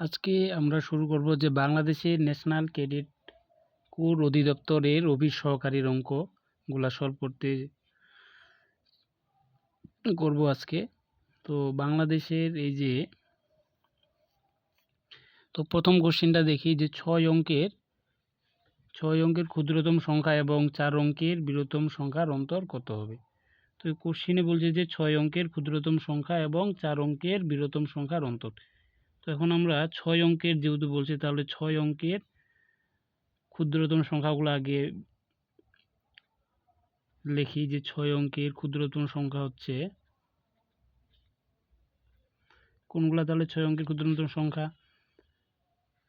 আজকে আমরা শুরু করব যে বাংলাদেশের ন্যাশনাল ক্রেডিট কোর অধিদপ্তরের অফিস সহকারীর অঙ্কগুলা সলভ করতে করব আজকে। তো বাংলাদেশের এই যে, তো প্রথম কোশ্চেনটা দেখি যে ছয় অঙ্কের ছয় অঙ্কের ক্ষুদ্রতম সংখ্যা এবং চার অঙ্কের বৃহত্তম সংখ্যার অন্তর কত হবে? তো কোশ্চেনে বলছে যে ছয় অঙ্কের ক্ষুদ্রতম সংখ্যা এবং চার অঙ্কের বৃহত্তম সংখ্যার অন্তর। তো এখন আমরা ছয় অঙ্কের যেহেতু বলছি, তাহলে ছয় অঙ্কের ক্ষুদ্রতম সংখ্যাগুলো আগে লিখি যে ছয় অঙ্কের ক্ষুদ্রতম সংখ্যা হচ্ছে কোনগুলা? তাহলে ছয় অঙ্কের ক্ষুদ্রতম সংখ্যা।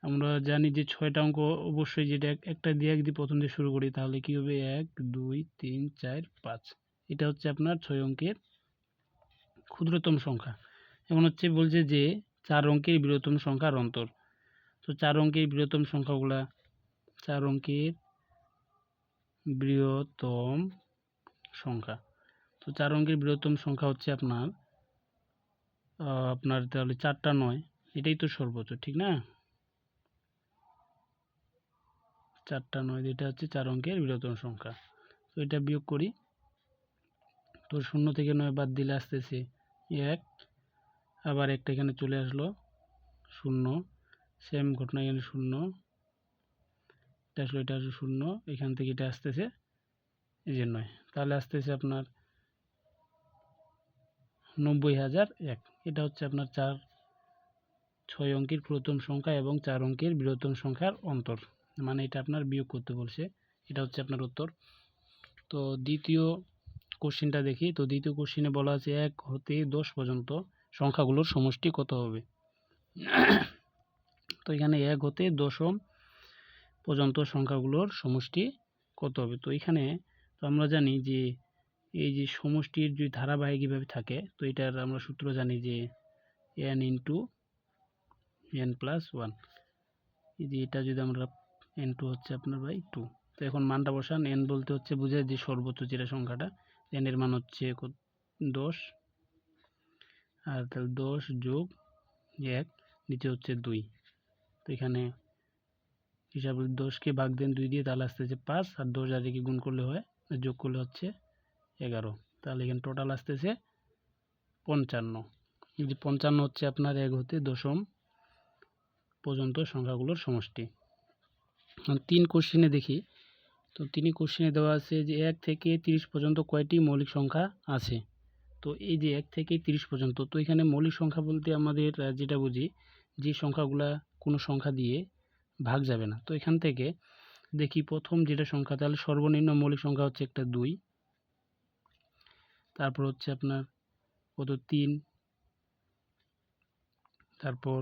আমরা জানি যে ছয়টা অঙ্ক অবশ্যই যেটা একটা দিয়ে যদি প্রথম দিয়ে শুরু করি, তাহলে কি হবে? এক, দুই, তিন, চার, পাঁচ। এটা হচ্ছে আপনার ছয় অঙ্কের ক্ষুদ্রতম সংখ্যা। এখন হচ্ছে বলছে যে চার অঙ্কের বৃহত্তম সংখ্যার অন্তর। তো চার অঙ্কের বৃহত্তম সংখ্যাগুলা, চার অঙ্কের বৃহত্তম সংখ্যা। তো চার অঙ্কের বৃহত্তম সংখ্যা হচ্ছে আপনার আপনার তাহলে চারটা নয়, এটাই তো সর্বোচ্চ, ঠিক না? চারটা নয়, এটা হচ্ছে চার অঙ্কের বৃহত্তম সংখ্যা। তো এটা বিয়োগ করি, তো শূন্য থেকে নয় বাদ দিলে আসতেছে এক আবার একটা এখানে চলে আসলো। শূন্য সেম ঘটনা এখানে শূন্য। এটা আসলো এটা আসলো শূন্য। এখান থেকে এটা আসতেছে, এই যে নয়। তাহলে আসতেছে আপনার নব্বই হাজার এক। এটা হচ্ছে আপনার চার, ছয় অঙ্কের প্রথম সংখ্যা এবং চার অঙ্কের বৃহত্তম সংখ্যার অন্তর। মানে এটা আপনার বিয়োগ করতে বলছে। এটা হচ্ছে আপনার উত্তর। তো দ্বিতীয় কোশ্চিনটা দেখি। তো দ্বিতীয় কোশ্চিনে বলা আছে, এক হতে দশ পর্যন্ত। সংখ্যাগুলোর সমষ্টি কত হবে? তো এখানে এক হতে দশম পর্যন্ত সংখ্যাগুলোর সমষ্টি কত হবে? তো এখানে তো আমরা জানি যে এই যে সমষ্টির যদি ধারাবাহিকভাবে থাকে, তো এটার আমরা সূত্র জানি যে n into n plus one এই যে এটা যদি আমরা এন টু হচ্ছে আপনার বাই টু তো এখন মানটা বসান এন বলতে হচ্ছে বুঝে যে সর্বোচ্চ যেটা সংখ্যাটা এন এর মান হচ্ছে দশ। আর তাহলে দশ যোগ এক, নিচে হচ্ছে দুই। তো এখানে হিসাব দশকে ভাগ দেন দুই দিয়ে, তাহলে আসতেছে পাঁচ, আর দশ আর গুণ করলে হয়, যোগ করলে হচ্ছে এগারো। তাহলে এখানে টোটাল আসতেছে পঞ্চান্ন। এই যে পঞ্চান্ন হচ্ছে আপনার এক হতে দশম পর্যন্ত সংখ্যাগুলোর সমষ্টি। তিন কোশ্চিনে দেখি। তো তিনি কোশ্চিনে দেওয়া আছে যে এক থেকে তিরিশ পর্যন্ত কয়টি মৌলিক সংখ্যা আছে? তো এই যে এক থেকে তিরিশ পর্যন্ত, তো এখানে মৌলিক সংখ্যা বলতে আমাদের যেটা বুঝি, যে সংখ্যাগুলা কোনো সংখ্যা দিয়ে ভাগ যাবে না। তো এখান থেকে দেখি প্রথম যেটা সংখ্যা, তাহলে সর্বনিম্ন মৌলিক সংখ্যা হচ্ছে একটা দুই। তারপর হচ্ছে আপনার কত? তিন। তারপর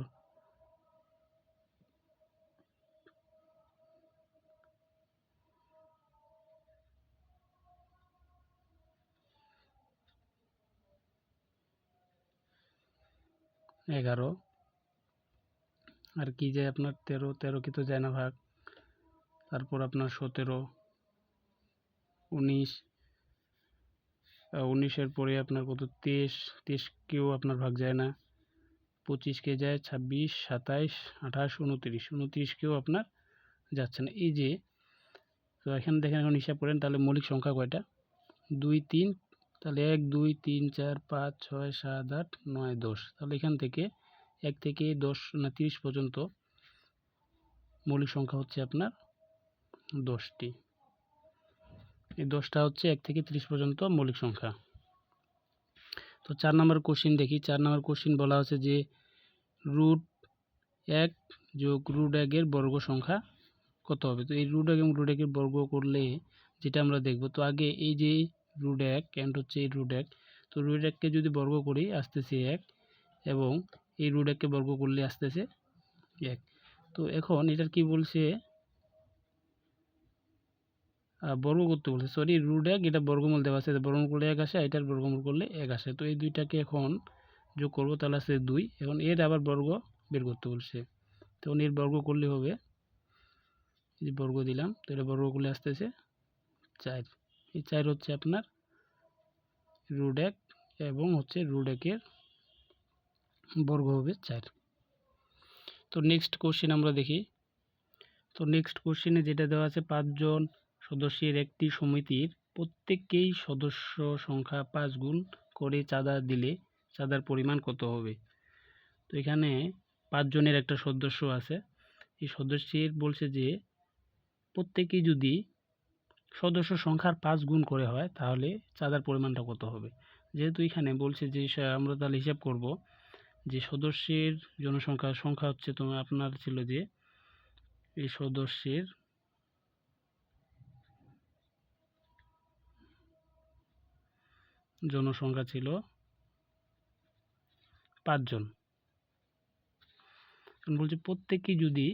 এগারো। আর কি যায় আপনার তেরো তেরো কি তো যায় না ভাগ। তারপর আপনার সতেরো, উনিশ উনিশের পরে আপনার কত? তেইশ তেইশকেও আপনার ভাগ যায় না। পঁচিশকে যায়? ছাব্বিশ, সাতাইশ, আঠাশ, উনত্রিশ। উনত্রিশকেও আপনার যাচ্ছে না। এই যে, তো এখানে দেখেন, এখন হিসাব করেন, তাহলে মৌলিক সংখ্যা কয়টা? দুই, তিন তাহলে এক, দুই, তিন, চার, পাঁচ, ছয়, সাত, আট, নয়, দশ। তাহলে এখান থেকে এক থেকে দশ, না, তিরিশ পর্যন্ত মৌলিক সংখ্যা হচ্ছে আপনার দশটি। এই দশটা হচ্ছে এক থেকে তিরিশ পর্যন্ত মৌলিক সংখ্যা। তো চার নম্বর কোশ্চিন দেখি। চার নম্বর কোশ্চিন বলা হচ্ছে যে রুট এক যোগ রুট একের বর্গ সংখ্যা কত হবে? তো এই রুট এক এবং রুট একের বর্গ করলে যেটা আমরা দেখব, তো আগে এই যে রুট এক অ্যান্ড হচ্ছে এই রুট এক তো রুট এককে যদি বর্গ করি, আসতেছে এক, এবং এই রুট এককে বর্গ করলে আসতেছে এক। তো এখন এটার কি বলছে? বর্গ করতে বলছে। সরি রুট এক এটা বর্গমূল দেওয়া আছে। বর্গমূল করলে এক আসে, এটার বর্গমূল করলে এক আসে। তো এই দুইটাকে এখন যোগ করব, তাহলে আসছে দুই। এখন এর আবার বর্গ বের করতে বলছে। তখন এর বর্গ করলে হবে বর্গ দিলাম, তো এটা বর্গ করলে আসতেছে চার। এই চার হচ্ছে আপনার রুট এক এবং হচ্ছে রুট একের বর্গ হবে চার। তো নেক্সট কোশ্চেন আমরা দেখি। তো নেক্সট কোশ্চেনে যেটা দেওয়া আছে, পাঁচজন সদস্যের একটি সমিতির প্রত্যেককেই সদস্য সংখ্যা পাঁচ গুণ করে চাঁদা দিলে চাঁদার পরিমাণ কত হবে? তো এখানে পাঁচজনের একটা সদস্য আছে। এই সদস্যের বলছে যে, প্রত্যেকেই যদি সদস্য সংখ্যার পাঁচ গুণ করে হয়, তাহলে চাঁদার পরিমাণটা কত হবে? যেহেতু এখানে বলছে যে আমরা তাহলে হিসাব করব যে সদস্যের জনসংখ্যা সংখ্যা হচ্ছে তোমার, আপনার ছিল যে, এই সদস্যের জনসংখ্যা ছিল পাঁচজন বলছে প্রত্যেকেই যদি,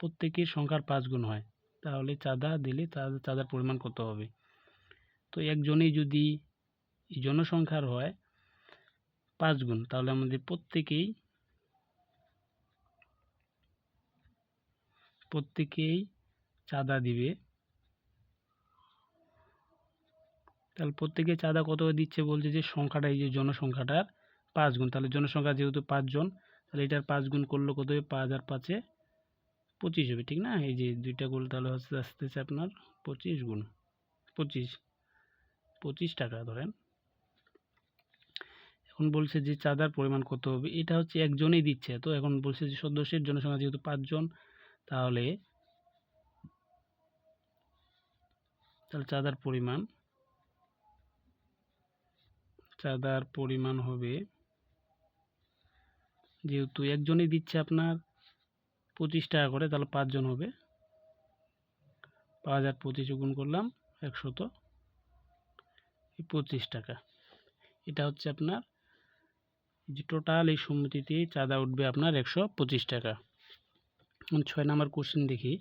প্রত্যেকের সংখ্যার পাঁচ গুণ হয় তাহলে চাঁদা দিলে চাঁদা- চাঁদার পরিমাণ কত হবে? তো একজনেই যদি জনসংখ্যার হয় পাঁচ গুণ, তাহলে আমাদের প্রত্যেকেই প্রত্যেকেই চাঁদা দিবে। তাহলে প্রত্যেকে চাঁদা কত দিচ্ছে বলছে যে সংখ্যাটা, এই যে জনসংখ্যাটার পাঁচ গুণ। তাহলে জনসংখ্যা যেহেতু পাঁচজন, তাহলে এটার পাঁচ গুণ করলে কত হবে? পাঁচ আর পাঁচে পঁচিশ হবে, ঠিক না? এই যে দুইটা গুণ তাহলে হচ্ছে আসতেছে আপনার পঁচিশ গুণ। পঁচিশ। পঁচিশ টাকা, ধরেন। এখন বলছে যে চাঁদার পরিমাণ কত হবে? এটা হচ্ছে একজনেই দিচ্ছে। তো এখন বলছে যে সদস্যের জনসংখ্যা যেহেতু পাঁচজন, তাহলে তাহলে চাঁদার পরিমাণ চাঁদার পরিমাণ হবে যেহেতু একজনই দিচ্ছে আপনার পঁচিশ টাকা করে, তাহলে পাঁচজন হবে। পাঁচ হাজার পঁচিশে গুণ করলাম একশত। পঁচিশ টাকা। এটা হচ্ছে আপনার যে টোটাল এই সমিতিতে চাঁদা উঠবে আপনার একশো পঁচিশ টাকা। ছয় নম্বর কোশ্চেন দেখি।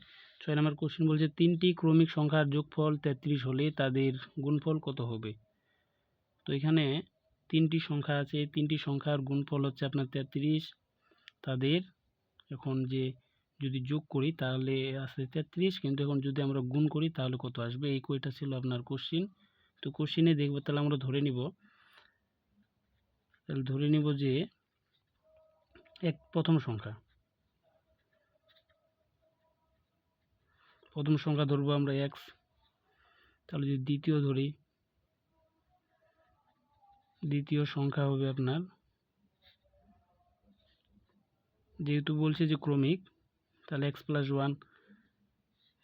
ছয় নম্বর কোশ্চেন বলছে, তিনটি ক্রমিক সংখ্যার যোগফল তেত্রিশ হলে তাদের গুণফল কত হবে? তো এখানে তিনটি সংখ্যা আছে, তিনটি সংখ্যার গুণফল হচ্ছে আপনার তেত্রিশ। তাদের এখন যে যদি যোগ করি তাহলে আসে তেত্রিশ, কিন্তু এখন যদি আমরা গুণ করি তাহলে কত আসবে? এই কইটা ছিল আপনার কোশ্চিন তো কোশ্চিনে দেখব, তাহলে আমরা ধরে নিব। তাহলে ধরে নিব যে এক, প্রথম সংখ্যা। প্রথম সংখ্যা ধরবো আমরা এক্স তাহলে যদি দ্বিতীয় ধরি, দ্বিতীয় সংখ্যা হবে আপনার। যেহেতু বলছে যে ক্রমিক তাহলে এক্স প্লাস ওয়ান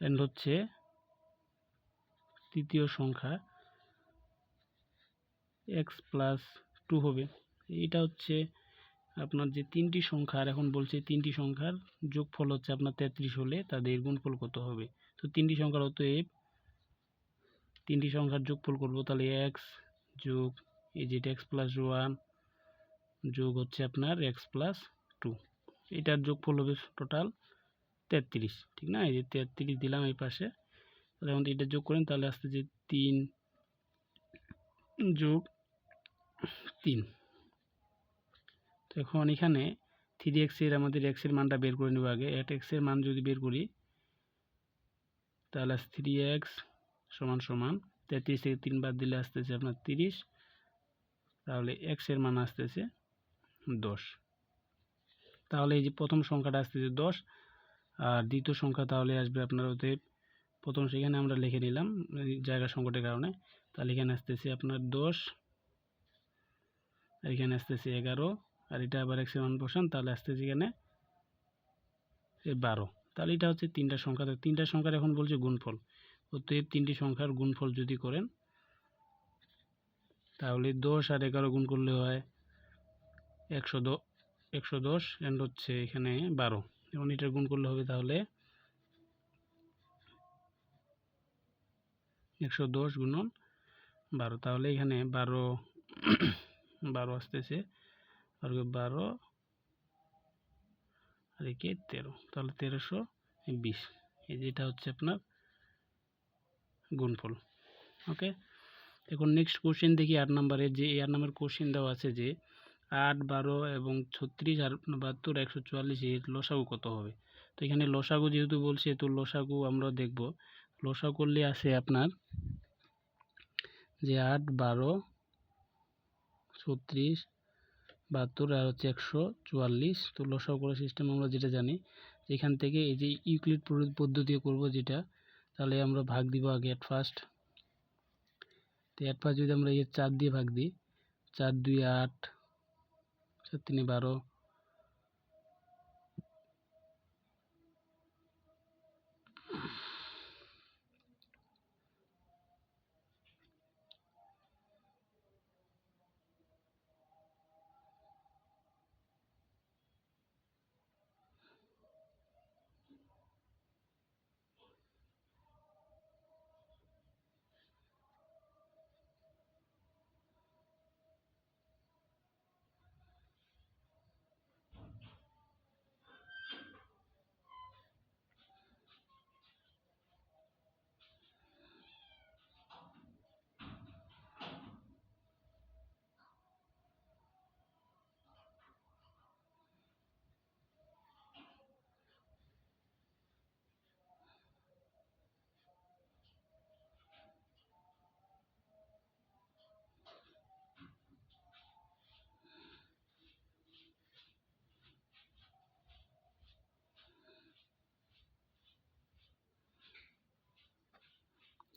অ্যান্ড হচ্ছে তৃতীয় সংখ্যা এক্স প্লাস টু হবে। এটা হচ্ছে আপনার যে তিনটি সংখ্যার এখন বলছে তিনটি সংখ্যার যোগফল হচ্ছে আপনার তেত্রিশ হলে তাদের গুণফল কত হবে? তো তিনটি সংখ্যার অতএব তিনটি সংখ্যার যোগফল করব, তাহলে এক্স যোগ এই যেটা এক্স প্লাস ওয়ান যোগ হচ্ছে আপনার এক্স প্লাস টু এটার যোগফল হবে টোটাল তেত্রিশ, ঠিক না? এই যে তেত্রিশ দিলাম এই পাশে। তাহলে এখন এটা যোগ করেন, তাহলে আসতে যে তিন যোগ তিন। তো এখন এখানে থ্রি এক্সের আমাদের এক্সের মানটা বের করে নেব আগে। এট এক্সের মান যদি বের করি, তাহলে থ্রি এক্স সমান সমান। তেত্রিশ থেকে তিন বাদ দিলে আসতেছে আপনার তিরিশ। তাহলে এক্সের মান আসতেছে দশ। তাহলে এই যে প্রথম সংখ্যাটা আসতেছে দশ। আর দ্বিতীয় সংখ্যা তাহলে আসবে আপনার ওতে প্রথম সেখানে আমরা লিখে নিলাম জায়গা সংকটের কারণে। তাহলে এখানে আসতেছে আপনার দশ আর এখানে আসতেছে এগারো, আর এটা আবার একশো ওয়ান বসান তাহলে আসতেছে এখানে বারো। তাহলে এটা হচ্ছে তিনটা সংখ্যা তিনটা সংখ্যার এখন বলছে গুণফল। অতএব তিনটি সংখ্যার গুণফল যদি করেন, তাহলে দশ আর এগারো গুণ করলে হয় একশো দ, একশো দশ অ্যান্ড হচ্ছে এখানে বারো। এবং এটা গুণ করলে হবে তাহলে একশো দশ গুণন বারো। তাহলে এখানে বারো বারো আসতেছে। আর বারো আর একে তেরো। তাহলে তেরোশো বিশ। এই যেটা হচ্ছে আপনার গুণফল। ওকে? এখন নেক্সট কোশ্চেন দেখি, আট নম্বরে যে আট নম্বর কোশ্চেন দেওয়া আছে যে আট, বারো এবং ছত্রিশ আর বাহাত্তর একশো চুয়াল্লিশ এর লসাগু কত হবে? তো এখানে লসাগু যেহেতু বলছে, তো লসাগু আমরা দেখব। লসা করলে আসে আপনার যে আট, বারো, ছত্রিশ, বাহাত্তর আর হচ্ছে একশো চুয়াল্লিশ। তো লসাগু করার সিস্টেম আমরা যেটা জানি এখান থেকে এই যে ইউক্লিড পদ্ধতি করব যেটা, তাহলে আমরা ভাগ দিব আগে অ্যাট ফার্স্ট তো অ্যাট ফার্স্ট যদি আমরা এই চার দিয়ে ভাগ দিই, চার, দুই, আট চার তিনে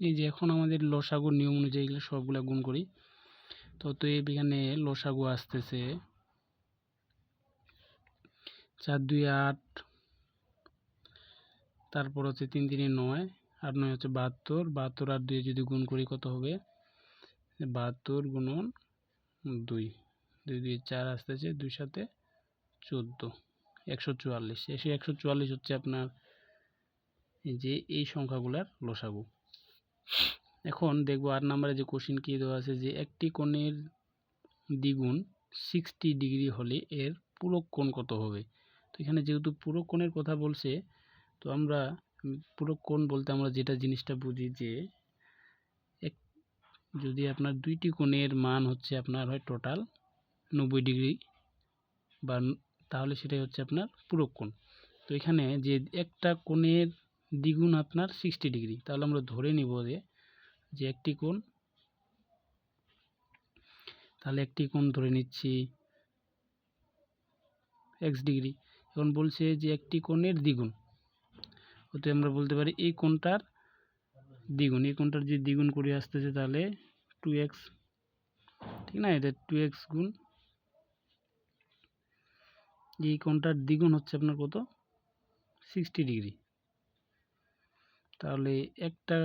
এই যে এখন আমাদের লসাগুর নিয়ম অনুযায়ী এগুলো সবগুলা গুণ করি। তো তো এখানে লসাগু আসতেছে চার, দুই, আট, তারপর হচ্ছে তিন, তিনে, নয়, আট, নয় হচ্ছে বাহাত্তর বাহাত্তর আর দুই যদি গুণ করি কত হবে? বাহাত্তর গুণন দুই দুই দুই চার আসতেছে দুই সাথে চোদ্দ, একশো চুয়াল্লিশ। এসে একশো চুয়াল্লিশ হচ্ছে আপনার যে এই সংখ্যাগুলার লসাগু। এখন দেখব আট নাম্বারে যে কোশ্চিন কি দেওয়া আছে যে একটি কোণের দ্বিগুণ সিক্সটি ডিগ্রি হলে এর পূরক কোণ কত হবে? তো এখানে যেহেতু পূরক কোণের কথা বলছে, তো আমরা পূরক কোণ বলতে আমরা যেটা জিনিসটা বুঝি যে এক, যদি আপনার দুইটি কোণের মান হচ্ছে আপনার হয় টোটাল নব্বই ডিগ্রি বা তাহলে সেটাই হচ্ছে আপনার পূরক কোণ। তো এখানে যে একটা কোণের দ্বিগুণ আপনার সিক্সটি ডিগ্রি তাহলে আমরা ধরে নিব যে যে একটি কোণ, তাহলে একটি কোণ ধরে নিচ্ছি এক্স ডিগ্রি এখন বলছে যে একটি কোণের দ্বিগুণ। হতে আমরা বলতে পারি এই কোণটার দ্বিগুণ। এই কোণটার যে দ্বিগুণ করে আসতেছে তাহলে টু এক্স ঠিক না? এটা টু এক্স গুণ, এই কোণটার দ্বিগুণ হচ্ছে আপনার কত? সিক্সটি ডিগ্রি তাহলে একটা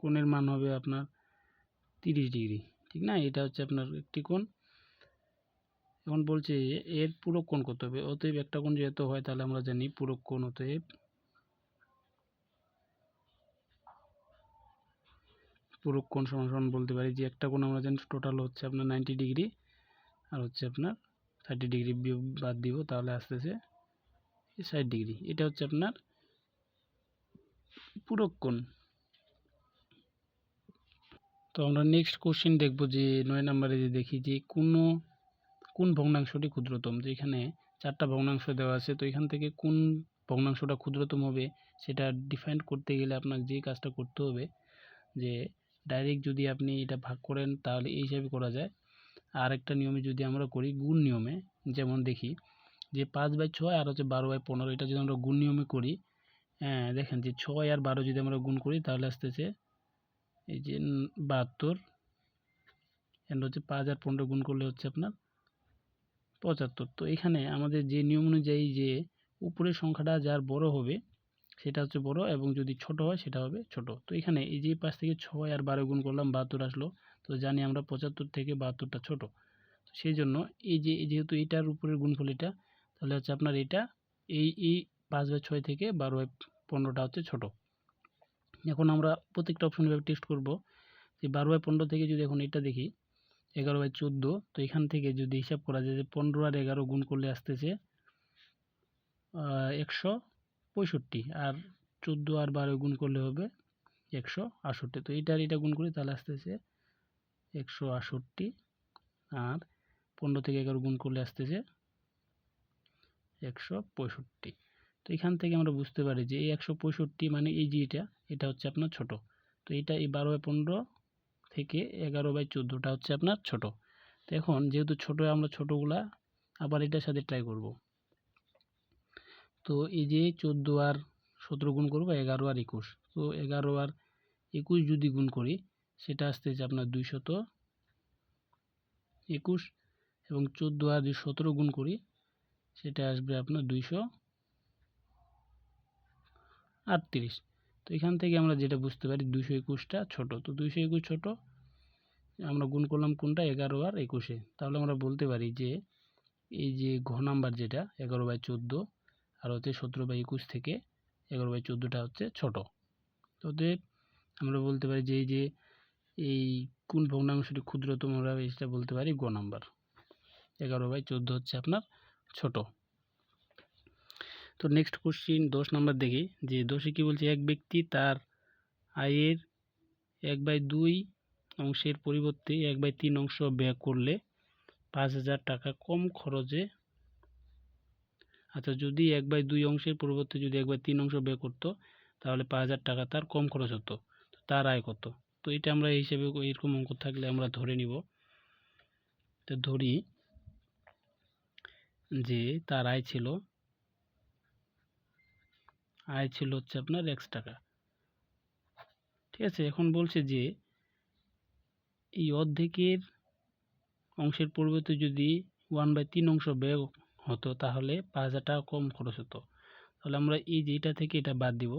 কোণের মান হবে আপনার তিরিশ ডিগ্রি, ঠিক না? এটা হচ্ছে আপনার একটি কোণ। এখন বলছে এর পুরো কোণ কত হবে? অতএব একটা কোণ যেহেতু হয়, তাহলে আমরা জানি পুরো কোণ অতএব পুরো কোণ সমান বলতে পারি। যে একটা কোণ আমরা জানি টোটাল হচ্ছে আপনার নাইনটি ডিগ্রি, আর হচ্ছে আপনার থার্টি ডিগ্রি বাদ দিব, তাহলে আসতেছে ষাট ডিগ্রি। এটা হচ্ছে আপনার পূরক কোণ তো আমরা নেক্সট কোশ্চেন দেখব যে নয় নম্বরে যে দেখি যে কোনো, কোন ভগ্নাংশটি ক্ষুদ্রতম? যে এখানে চারটা ভগ্নাংশ দেওয়া আছে, তো এখান থেকে কোন ভগ্নাংশটা ক্ষুদ্রতম হবে সেটা ডিফাইন করতে গেলে আপনাকে যে কাজটা করতে হবে, যে ডাইরেক্ট যদি আপনি এটা ভাগ করেন তাহলে এই হিসাবে করা যায়। আর একটা নিয়মে যদি আমরা করি গুণ নিয়মে, যেমন দেখি যে পাঁচ বাই ছয় আর হচ্ছে বারো বাই পনেরো, এটা যদি আমরা গুণ নিয়মে করি হ্যাঁ দেখেন যে ছয় আর বারো যদি আমরা গুণ করি, তাহলে আসতেছে এই যে বাহাত্তর। এন্ড হচ্ছে পাঁচ আর পনেরো গুণ করলে হচ্ছে আপনার পঁচাত্তর। তো এখানে আমাদের যে নিয়ম অনুযায়ী যে উপরের সংখ্যাটা যার বড় হবে, সেটা হচ্ছে বড় এবং যদি ছোট হয়, সেটা হবে ছোট। তো এখানে এই যে পাঁচ থেকে ছয় আর বারো গুণ করলাম, বাহাত্তর আসলো, তো জানি আমরা পঁচাত্তর থেকে বাহাত্তরটা ছোট। সেই জন্য এই যে যেহেতু এইটার উপরের গুণফল এটা, তাহলে হচ্ছে আপনার এটা এই এই পাঁচ বাই ছয় থেকে বারো পনেরোটা হচ্ছে ছোট। এখন আমরা প্রত্যেকটা অপশন এভাবে টেস্ট করব যে বারো বাই পনেরো থেকে যদি এখন এটা দেখি, এগারো বাই চোদ্দ, তো এখান থেকে যদি হিসাব করা যায় যে পনেরো আর এগারো গুণ করলে আসতেছে একশো পঁয়ষট্টি, আর চোদ্দ আর বারো গুণ করলে হবে একশো আষট্টি তো এটা আর এটা গুণ করি তাহলে আসতেছে একশো আষট্টি আর পনেরো থেকে এগারো গুণ করলে আসতেছে একশো পঁয়ষট্টি। তো এখান থেকে আমরা বুঝতে পারি যে এই একশো পঁয়ষট্টি মানে এই যে এটা এটা হচ্ছে আপনার ছোট। তো এটা এই বারো বাই পনেরো থেকে এগারো বাই চোদ্দোটা হচ্ছে আপনার ছোট। তো এখন যেহেতু ছোটো, আমরা ছোটোগুলা আবার এটার সাথে ট্রাই করব। তো এই যে চোদ্দ আর সতেরো গুণ করব, এগারো আর একুশ। তো এগারো আর একুশ যদি গুণ করি, সেটা আসতে আসতেছে আপনার দুইশত একুশ এবং চোদ্দ আর সতেরো গুণ করি, সেটা আসবে আপনার দুইশো আটত্রিশ। তো এখান থেকে আমরা যেটা বুঝতে পারি দুশো একুশটা ছোটো। তো দুশো একুশ ছোটো, আমরা গুণ করলাম কোনটা? এগারো আর একুশে। তাহলে আমরা বলতে পারি যে এই যে ঘ নাম্বার যেটা, এগারো বাই চোদ্দ, আর হচ্ছে সতেরো বাই একুশ থেকে এগারো বাই চোদ্দোটা হচ্ছে ছোট। তো আমরা বলতে পারি যে এই যে এই কোন ভগ্নাংশটি ক্ষুদ্রতম, আমরা এটা বলতে পারি গ নাম্বার। এগারো বাই চোদ্দ হচ্ছে আপনার ছোট। তো নেক্সট কোশ্চিন দশ নাম্বার দেখি। যে দশে কি বলছে? এক ব্যক্তি তার আয়ের এক বাই দুই অংশের পরিবর্তে এক বাই তিন অংশ ব্যয় করলে পাঁচ হাজার টাকা কম খরচে আচ্ছা যদি এক বাই দুই অংশের পরিবর্তে যদি এক বাই তিন অংশ ব্যয় করতো, তাহলে পাঁচ হাজার টাকা তার কম খরচ হতো। তার আয় কত? তো এটা আমরা এই হিসেবে এরকম অঙ্ক থাকলে আমরা ধরে নিব। তো ধরি যে তার আয় ছিল আয় ছিল হচ্ছে আপনার এক্স টাকা। ঠিক আছে, এখন বলছে যে, এই অর্ধেকের অংশের পরিবর্তে যদি ওয়ান বাই তিন অংশ ব্যয় হতো, তাহলে পাঁচ হাজার টাকা কম খরচ হতো। তাহলে আমরা এই যে এটা থেকে এটা বাদ দিব।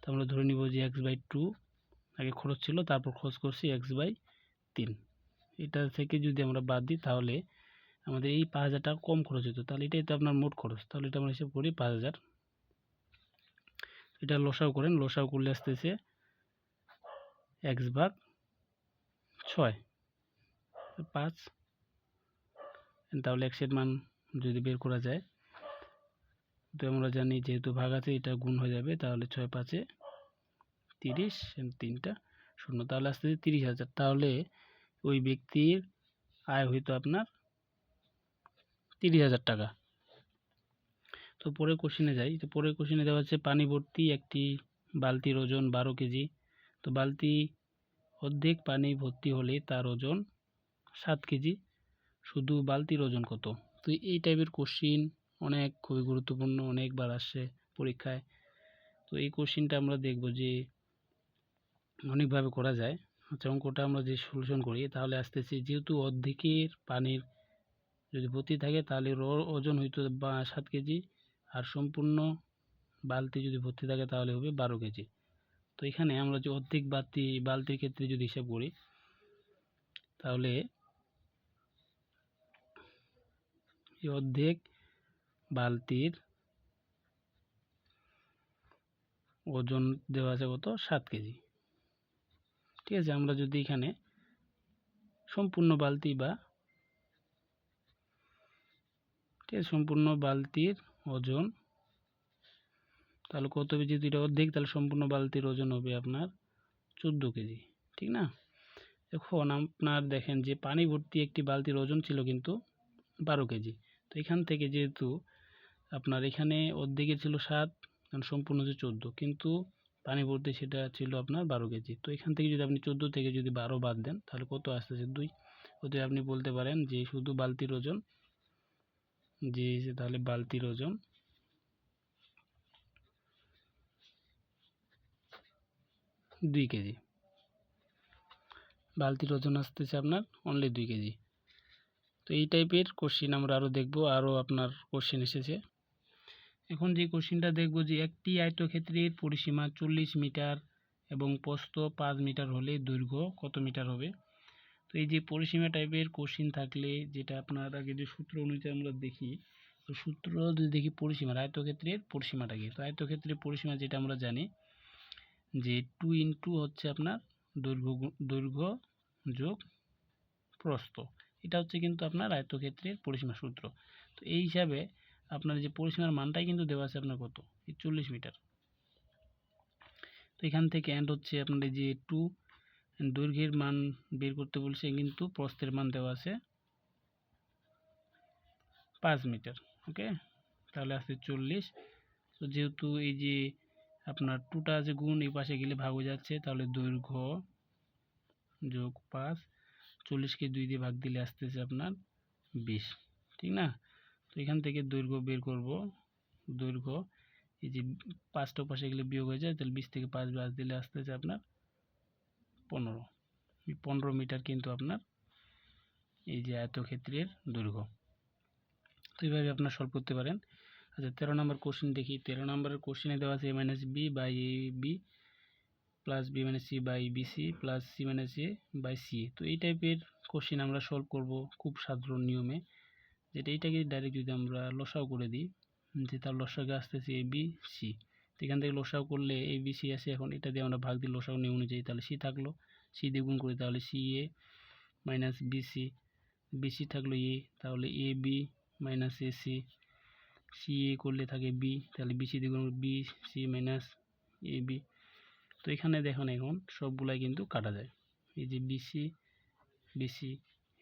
তো আমরা ধরে নিব যে এক্স বাই টু আগে খরচ ছিল, তারপর খরচ করছি এক্স বাই তিন। এটা থেকে যদি আমরা বাদ দিই, তাহলে আমাদের এই পাঁচ হাজার টাকা কম খরচ হতো। তাহলে এটাই তো আপনার মোট খরচ। তাহলে এটা আমরা হিসেব করি পাঁচ হাজার। এটা লসাও করেন লসাও করলে আসতেছে এক্স ভাগ ছয়, পাঁচ। তাহলে এক্সের মান যদি বের করা যায়, তো আমরা জানি যেহেতু ভাগ আছে, এটা গুণ হয়ে যাবে, তাহলে ছয় পাঁচে তিরিশ তিনটা শূন্য, তাহলে আসতেছে তিরিশ হাজার। তাহলে ওই ব্যক্তির আয় হইতো আপনার তিরিশ হাজার টাকা। তো পরের কোশ্চিনে যাই। তো পরের কোশ্চিনে দেওয়া হচ্ছে পানি ভর্তি একটি বালতির ওজন বারো কেজি। তো বালতি অর্ধেক পানি ভর্তি হলে তার ওজন সাত কেজি। শুধু বালতির ওজন কত? তো এই টাইপের কোশ্চিন অনেক খুবই গুরুত্বপূর্ণ, অনেকবার আসছে পরীক্ষায়। তো এই কোশ্চিনটা আমরা দেখব যে অনেকভাবে করা যায়। আচ্ছা অঙ্কটা আমরা যে সলিউশন করি, তাহলে আসতেছি যেহেতু অর্ধেকের পানির যদি ভর্তি থাকে, তাহলে ওজন হইতো বা সাত কেজি। আর সম্পূর্ণ বালতি যদি ভর্তি থাকে তাহলে হবে বারো কেজি। তো এখানে আমরা যে অর্ধেক বাতি বালতির ক্ষেত্রে যদি হিসাব করি, তাহলে এই অর্ধেক বালতির ওজন দেওয়া আছে কত? সাত কেজি। ঠিক আছে, আমরা যদি এখানে সম্পূর্ণ বালতি বা, ঠিক আছে, সম্পূর্ণ বালতির ওজন। তাহলে কত যদি এটা অর্ধেক, তাহলে সম্পূর্ণ বালতির ওজন হবে আপনার চোদ্দ কেজি। ঠিক না? এখন আপনার দেখেন যে পানি ভর্তি একটি বালতির ওজন ছিল কিন্তু বারো কেজি। তো এখান থেকে যেহেতু আপনার এখানে অর্ধেকে ছিল সাত সম্পূর্ণ হচ্ছে চোদ্দ। কিন্তু পানি ভর্তি সেটা ছিল আপনার বারো কেজি। তো এখান থেকে যদি আপনি চোদ্দ থেকে যদি বারো বাদ দেন, তাহলে কত আসতেছে? দুই। ওতে আপনি বলতে পারেন যে শুধু বালতির ওজন যে তাহলে বালতির ওজন। দুই কেজি। বালতির ওজন আসতেছে আপনার অনলি দুই কেজি। তো এই টাইপের কোশ্চিন আমরা আরও দেখব আরও আপনার কোশ্চিন এসেছে। এখন যে কোশ্চিনটা দেখব যে একটি আয়তক্ষেত্রের পরিসীমা চল্লিশ মিটার এবং প্রস্থ পাঁচ মিটার হলে দৈর্ঘ্য কত মিটার হবে? তো এই যে পরিসীমা টাইপের কোশ্চিন থাকলে যেটা আপনার আগে যে সূত্র অনুযায়ী আমরা দেখি, তো সূত্র যদি দেখি পরিসীমার আয়তক্ষেত্রের পরিসীমাটা কি তো আয়তক্ষেত্রের পরিসীমা যেটা আমরা জানি যে টু ইন্টু হচ্ছে আপনার দৈর্ঘ্য দৈর্ঘ্য যোগ প্রস্থ। এটা হচ্ছে কিন্তু আপনার আয়তক্ষেত্রের পরিসীমা সূত্র। তো এই হিসাবে আপনার যে পরিসীমার মানটাই কিন্তু দেওয়া আছে আপনার কত? চল্লিশ মিটার। তো এখান থেকে অ্যান্ড হচ্ছে আপনার যে টু দৈর্ঘ্যের মান বের করতে বলছে কিন্তু প্রস্থের মান দেওয়া আছে পাঁচ মিটার ওকে তাহলে আসছে চল্লিশ। তো যেহেতু এই যে আপনার টুটা আছে গুণ, এই পাশে গেলে ভাগ হয়ে যাচ্ছে, তাহলে দৈর্ঘ্য যোগ পাঁচ। চল্লিশকে দুই দিয়ে ভাগ দিলে আসতেছে আপনার বিশ, ঠিক না? তো এখান থেকে দৈর্ঘ্য বের করব, দৈর্ঘ্য। এই যে পাঁচটা পাশে গেলে বিয়োগ হয়ে যায়, তাহলে বিশ থেকে পাঁচ বাদ দিলে আসতেছে আপনার পনেরো। পনেরো মিটার কিন্তু আপনার এই যে আয়তক্ষেত্রের দৈর্ঘ্য। তো এইভাবে আপনার সলভ করতে পারেন। আচ্ছা তেরো নম্বর কোশ্চেন দেখি। তেরো নম্বরের কোশ্চেনে দেওয়া আছে a minus b by a b plus b minus c by b c plus c minus a by c তো এই টাইপের কোশ্চেন আমরা সলভ করব খুব সাধারণ নিয়মে। যেটা এইটাকে ডাইরেক্ট যদি আমরা লসাও করে দিই, যে তার লসাকে আসতেছে এ বি সি এখান থেকে লসাও করলে এ বি সি আসে এখন এটা দিয়ে আমরা ভাগ দিয়ে লসাও নিয়ে অনুযায়ী তাহলে সি থাকল। সি দিয়ে গুণ করি তাহলে c a minus b c b c থাকল এ তাহলে a b minus a c c a করলে থাকে বি তাহলে বি সি দিয়ে গুণ b c minus a b তো এখানে দেখুন এখন সবগুলাই কিন্তু কাটা যায়। এই যে b c b c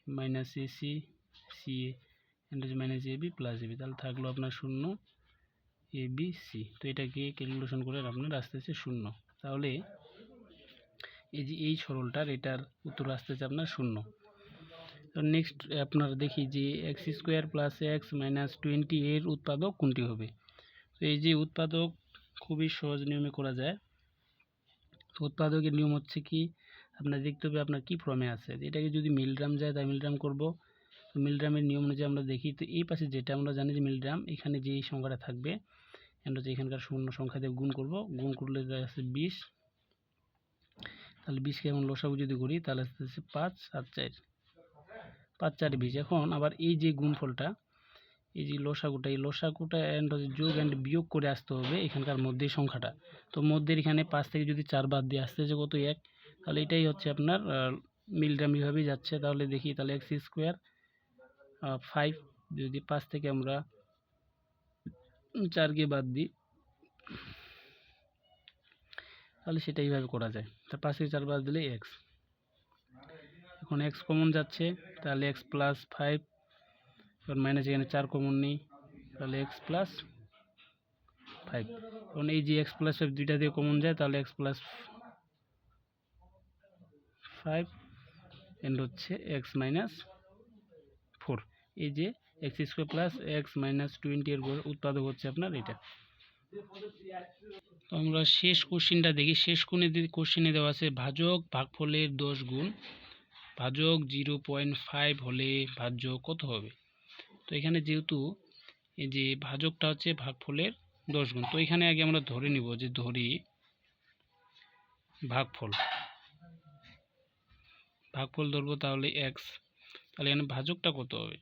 minus a c c a minus a b plus a b তাহলে থাকল আপনার শূন্য এ বি সি তো এটাকে ক্যালকুলেশন করে আপনার আসতেছে শূন্য। তাহলে এই যে এই সরলটার এটার উত্তর আসতেছে আপনার শূন্য। নেক্সট আপনার দেখি যে x square plus x minus twenty এর উৎপাদক কোনটি হবে? তো এই যে উৎপাদক খুবই সহজ নিয়মে করা যায়। উৎপাদকের নিয়ম হচ্ছে কি? আপনার দেখতে হবে আপনার কি ফর্মে আছে। এটাকে যদি মিলগ্রাম যায় তাই মিলগ্রাম করব। তো মিলগ্রামের নিয়ম অনুযায়ী আমরা দেখি। তো এই পাশে যেটা আমরা জানি যে মিলগ্রাম, এখানে যে সংখ্যাটা থাকবে আমরা হচ্ছে এখানকার শূন্য সংখ্যা দিয়ে গুণ করব, গুণ করলে আছে বিশ। তাহলে বিশকে এমন লসাগু যদি করি, তাহলে আসতেছে পাঁচ আর চার। পাঁচ, চার, বিশ। এখন আবার এই যে গুণফলটা, এই যে লসাগুটা, এই লসাগুটা অ্যান্ড হচ্ছে যোগ অ্যান্ড বিয়োগ করে আসতে হবে এখানকার মধ্যে সংখ্যাটা। তো মধ্যের এখানে পাঁচ থেকে যদি চার বাদ দিয়ে আসতে আসতেছে কত এক? তাহলে এটাই হচ্ছে আপনার মিলগ্রাম এভাবেই যাচ্ছে। তাহলে দেখি, তাহলে এক্স স্কোয়ার ফাইভ যদি পাঁচ থেকে আমরা চারকে বাদ দিই। তাহলে সেটা এইভাবে করা যায়। পাঁচ থেকে চার বাদ দিলে এক্স এখন এক্স কমন যাচ্ছে, তাহলে এক্স প্লাস ফাইভ এবার মাইনাস এখানে চার কমন নেই, তাহলে এক্স প্লাস ফাইভ এখন এই যে এক্স প্লাস ফাইভ দুইটা দিয়ে কমন যায়, তাহলে এক্স প্লাস ফাইভ এন্ড হচ্ছে এক্স মাইনাস ফোর এই যে x square plus x minus twenty এর উৎপাদক হচ্ছে আপনার এটা। তো আমরা শেষ কোশ্চিনটা দেখি। শেষ কোণে কোশ্চিনে দেওয়া আছে, ভাজক ভাগফলের দশ গুণ, ভাজক জিরো পয়েন্ট ফাইভ হলে ভাজ্য কত হবে? তো এখানে যেহেতু এই যে ভাজকটা হচ্ছে ভাগফলের দশ গুণ, তো এখানে আগে আমরা ধরে নিব যে ধরি ভাগফল। ভাগফল ধরবো তাহলে এক্স তাহলে এখানে ভাজকটা কত হবে?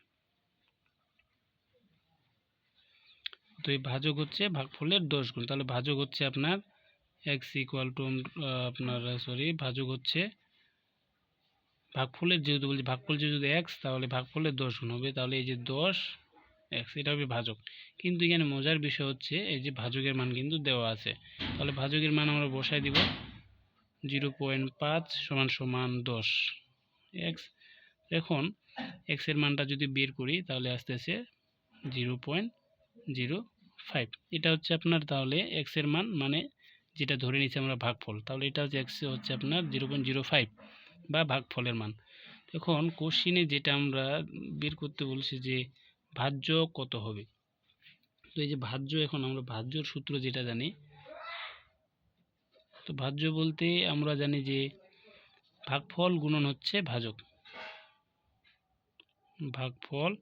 তো এই ভাজক হচ্ছে ভাগফলের দশ গুণ। তাহলে ভাজক হচ্ছে আপনার এক্স ইকুয়াল টু আপনার সরি ভাজক হচ্ছে ভাগফলের যেহেতু বলছি, ভাগফল যেহেতু এক্স তাহলে ভাগফলের দশ গুণ হবে। তাহলে এই যে দশ এক্স এটা হবে ভাজক। কিন্তু এখানে মজার বিষয় হচ্ছে, এই যে ভাজকের মান কিন্তু দেওয়া আছে। তাহলে ভাজকের মান আমরা বসাই দিব জিরো পয়েন্ট পাঁচ সমান সমান দশ এক্স এখন এক্সের মানটা যদি বের করি, তাহলে আসতেছে জিরো পয়েন্ট জিরো, ফাইভ। এটা হচ্ছে আপনার তাহলে এক্সের মান মানে যেটা ধরে নিচ্ছি আমরা ভাগফল। তাহলে এটা হচ্ছে এক্স হচ্ছে আপনার জিরো পয়েন্ট জিরো ফাইভ বা ভাগফলের মান। এখন কোশ্চিনে যেটা আমরা বের করতে বলছি যে ভাজ্য কত হবে? তো এই যে ভাজ্য এখন আমরা, ভাজ্যর সূত্র যেটা জানি, তো ভাজ্য বলতে আমরা জানি যে ভাগফল গুণন হচ্ছে ভাজক। ভাগফল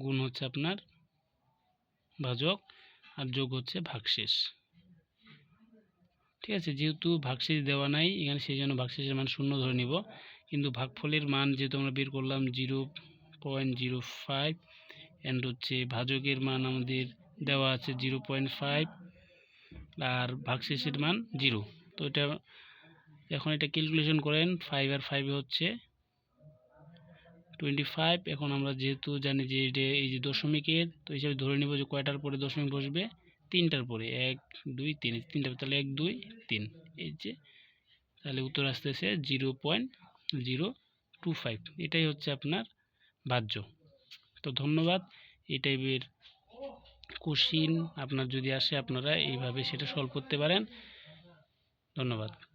গুণ হচ্ছে আপনার ভাজক আর যোগ হচ্ছে ভাগশেষ। ঠিক আছে, যেহেতু ভাগশেষ দেওয়া নাই, এখানে সেই জন্য ভাগশেষের মান শূন্য ধরে নিব। কিন্তু ভাগফলের মান যেহেতু আমরা বের করলাম zero point zero five and হচ্ছে ভাজকের মান আমাদের দেওয়া আছে জিরো পয়েন্ট ফাইভ, আর ভাগশেষের মান জিরো। তো এটা, এখন এটা ক্যালকুলেশন করেন ফাইভ আর ফাইভে হচ্ছে টোয়েন্টি ফাইভ এখন আমরা যেহেতু জানি যে এটা এই যে দশমিকের, তো হিসাবে ধরে নেব যে কয়টার পরে দশমিক বসবে? তিনটার পরে, এক, দুই, তিন তিনটা তাহলে এক, দুই, তিন, এই যে, তাহলে উত্তর আসতেছে zero point zero two five, এটাই হচ্ছে আপনার বাহ্য। তো ধন্যবাদ, এই টাইপের কোশ্চিন আপনার যদি আসে আপনারা এইভাবে সেটা সলভ করতে পারেন। ধন্যবাদ।